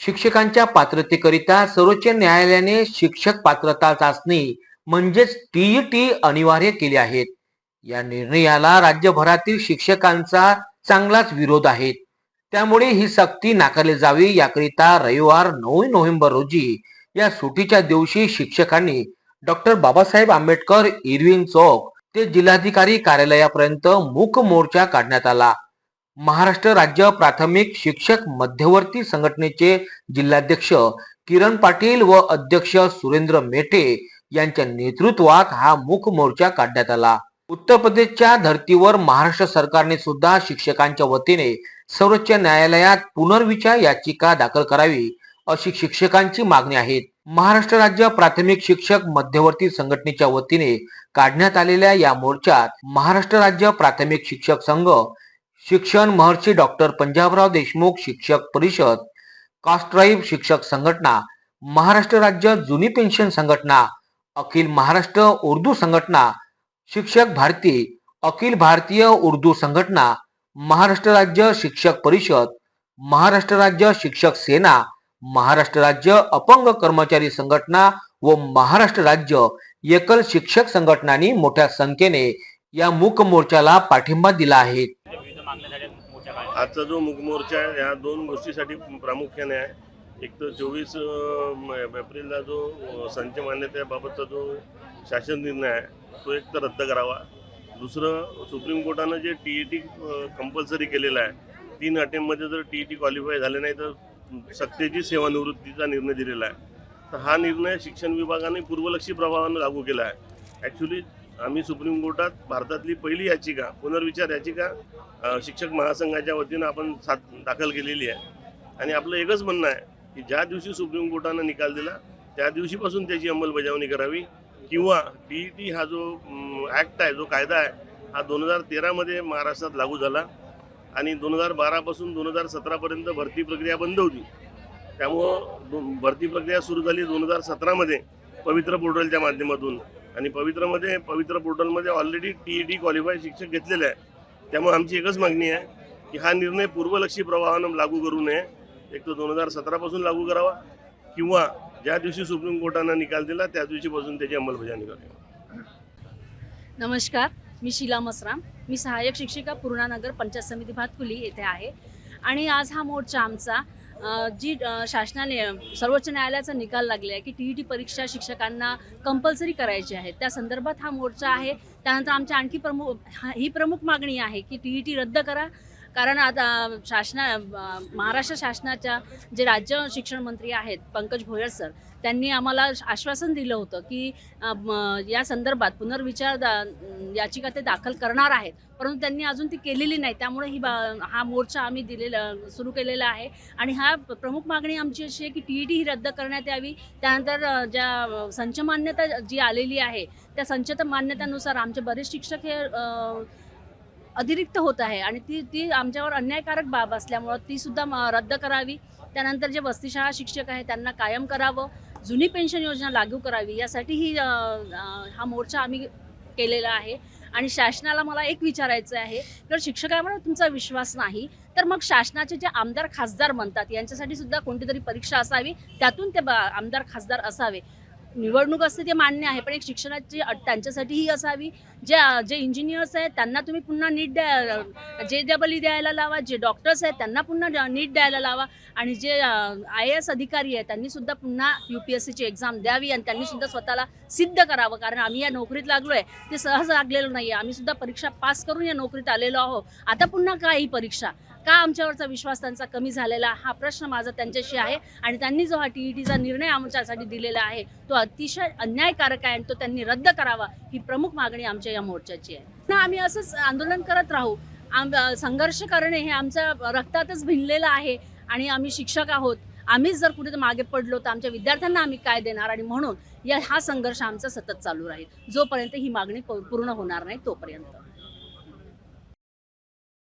शिक्षकांच्या पात्रतेकरिता सर्वोच्च न्यायालयाने शिक्षक पात्रता चाचणी म्हणजेच टीईटी अनिवार्य केली आहेत या निर्णयाला राज्यभरातील शिक्षकांचा चांगलाच विरोध आहे. त्यामुळे ही सक्ती नाकारली जावी याकरिता रविवार नऊ नोव्हेंबर रोजी या सुटीच्या दिवशी शिक्षकांनी डॉक्टर बाबासाहेब आंबेडकर इरविन चौक ते जिल्हाधिकारी कार्यालयापर्यंत मूक मोर्चा काढण्यात आला. महाराष्ट्र राज्य प्राथमिक शिक्षक मध्यवर्ती संघटनेचे जिल्हाध्यक्ष किरण पाटील व अध्यक्ष सुरेंद्र मेटे यांच्या नेतृत्वात हा मुख मोर्चा काढण्यात आला. उत्तर प्रदेशच्या धर्तीवर महाराष्ट्र सरकारने सुद्धा शिक्षकांच्या वतीने सर्वोच्च न्यायालयात पुनर्विचार याचिका दाखल करावी अशी शिक्षकांची मागणी आहे. महाराष्ट्र राज्य प्राथमिक शिक्षक मध्यवर्ती संघटनेच्या वतीने काढण्यात आलेल्या या मोर्चात महाराष्ट्र राज्य प्राथमिक शिक्षक संघ शिक्षण महर्षी डॉक्टर पंजाबराव देशमुख शिक्षक परिषद कास्ट्राईब शिक्षक संघटना महाराष्ट्र राज्य जुनी पेन्शन संघटना अखिल महाराष्ट्र उर्दू संघटना शिक्षक भारती अखिल भारतीय उर्दू संघटना महाराष्ट्र राज्य शिक्षक परिषद महाराष्ट्र राज्य शिक्षक सेना महाराष्ट्र राज्य अपंग कर्मचारी संघटना व महाराष्ट्र राज्य एकल शिक्षक संघटनांनी मोठ्या संख्येने या मूक मोर्चाला पाठिंबा दिला आहे. आजचा जो मुकमोर्चा आहे ह्या दोन गोष्टीसाठी प्रामुख्याने आहे. एक तर चोवीस एप्रिलला जो संच मान्यतेबाबतचा जो शासन निर्णय आहे तो एक तर रद्द करावा. दुसरं सुप्रीम कोर्टानं जे टी ई टी कंपल्सरी केलेलं आहे तीन अटेम्पमध्ये जर टी ई टी क्वालिफाय झाले नाही तर सक्तीची सेवानिवृत्तीचा निर्णय दिलेला आहे. तर हा निर्णय शिक्षण विभागाने पूर्वलक्षी प्रभावानं लागू केला आहे. ॲक्च्युली आम्ही सुप्रीम कोर्टात भारतातली पहिली याचिका पुनर्विचार याचिका शिक्षक महासंघाच्या वतीनं आपण सात दाखल केलेली आहे. आणि आपलं एकच म्हणणं आहे की ज्या दिवशी सुप्रीम कोर्टानं निकाल दिला त्या दिवशीपासून त्याची अंमलबजावणी करावी किंवा टी ई टी हा जो ॲक्ट आहे जो कायदा आहे हा दोन हजार तेरामध्ये महाराष्ट्रात लागू झाला आणि दोन हजार बारापासून दोन हजार सतरापर्यंत भरती प्रक्रिया बंद होती. त्यामुळं भरती प्रक्रिया सुरू झाली दोन हजार सतरामध्ये पवित्र पोर्टलच्या माध्यमातून. आणि पवित्रमध्ये Pavitra पोर्टलमध्ये already T E D qualify शिक्षक घेतलेले आहे त्यामुळे आमची एकच मागणी आहे की हा निर्णय पूर्वलक्षी प्रवाहानं लागू करू नये. एक तर दोन हजार सतरापासून लागू करावा किंवा ज्या दिवशी सुप्रीम कोर्टानं निकाल दिला त्या दिवशीपासून त्याची अंमलबजावणी करावी. नमस्कार मी शीला मसराम. मी सहाय्यक शिक्षिका पूर्णानगर पंचायत समिती भातकुली येथे आहे. आणि आज हा मोर्चा आमचा जी शासनाने सर्वोच्च न्यायालयाचा निकाल लागले आहे की टी ई टी परीक्षा शिक्षकांना कंपल्सरी करायची आहे. त्या संदर्भात हा मोर्चा आहे. त्यानंतर आमच्या आणखी प्रमुख ही प्रमुख मागणी आहे की टी ई टी रद्द करा. कारण आता शासना महाराष्ट्र शासनाच्या जे राज्य शिक्षण मंत्री आहेत पंकज भोयर सर त्यांनी आम्हाला आश्वासन दिलं होतं की या संदर्भात पुनर्विचार दा- याचिका ते दाखल करणार आहेत. परंतु त्यांनी अजून ती केलेली नाही. त्यामुळे ही बा हा मोर्चा आम्ही दिलेला सुरू केलेला आहे. आणि हा प्रमुख मागणी आमची अशी आहे की टी ई टी ही रद्द करण्यात यावी. त्यानंतर ज्या संच मान्यता जी आलेली आहे त्या संचत मान्यतेनुसार आमचे बरेच शिक्षक हे अतिरिक्त होत आहे. आणि ती ती आमच्यावर अन्यायकारक बाब असल्यामुळं ती सुद्धा रद्द करावी. त्यानंतर जे वस्तीशाळा शिक्षक आहे त्यांना कायम करावं. जुनी पेन्शन योजना लागू करावी. यासाठी ही हा मोर्चा आम्ही केलेला आहे. आणि शासनाला मला एक विचारायचं आहे. जर शिक्षकांवर तुमचा विश्वास नाही तर मग शासनाचे जे आमदार खासदार म्हणतात यांच्यासाठी सुद्धा कोणती तरी परीक्षा असावी. त्यातून ते बा- आमदार खासदार असावे. निवडणूक असते ते मान्य आहे पण एक शिक्षणाची अट त्यांच्यासाठीही असावी. जे जे इंजिनियर्स आहेत त्यांना तुम्ही पुन्हा नीट द्या जे डबली ई द्यायला लावा जे डॉक्टर्स आहेत त्यांना पुन्हा नीट द्यायला लावा. आणि जे आय ए एस अधिकारी आहेत त्यांनी सुद्धा पुन्हा यू पी एस सीची एक्झाम द्यावी आणि त्यांनी सुद्धा स्वतःला सिद्ध करावं. कारण आम्ही या नोकरीत लागलो आहे ते सहज लागलेलो नाही आहे आम्ही सुद्धा परीक्षा पास करून या नोकरीत आलेलो आहोत. आता पुन्हा काय ही परीक्षा. का आमच्यावरचा विश्वास त्यांचा कमी झालेला? हा प्रश्न माझा त्यांच्याशी आहे आणि त्यांनी जो हा टी ई टीचा निर्णय आमच्यासाठी दिलेला आहे तो अतिशय अन्यायकारक आहे आणि तो त्यांनी रद्द करावा ही प्रमुख मागणी आमच्या या मोर्चाची आहे. ना आम्ही असंच आंदोलन करत राहू. आम संघर्ष करणे हे आमच्या रक्तातच भिनलेलं आहे आणि आम्ही शिक्षक आहोत. आम्हीच जर कुठे मागे पडलो तर आमच्या विद्यार्थ्यांना आम्ही काय देणार? आणि म्हणून या हा संघर्ष आमचा सतत चालू राहील. जोपर्यंत ही मागणी पूर्ण होणार नाही तोपर्यंत.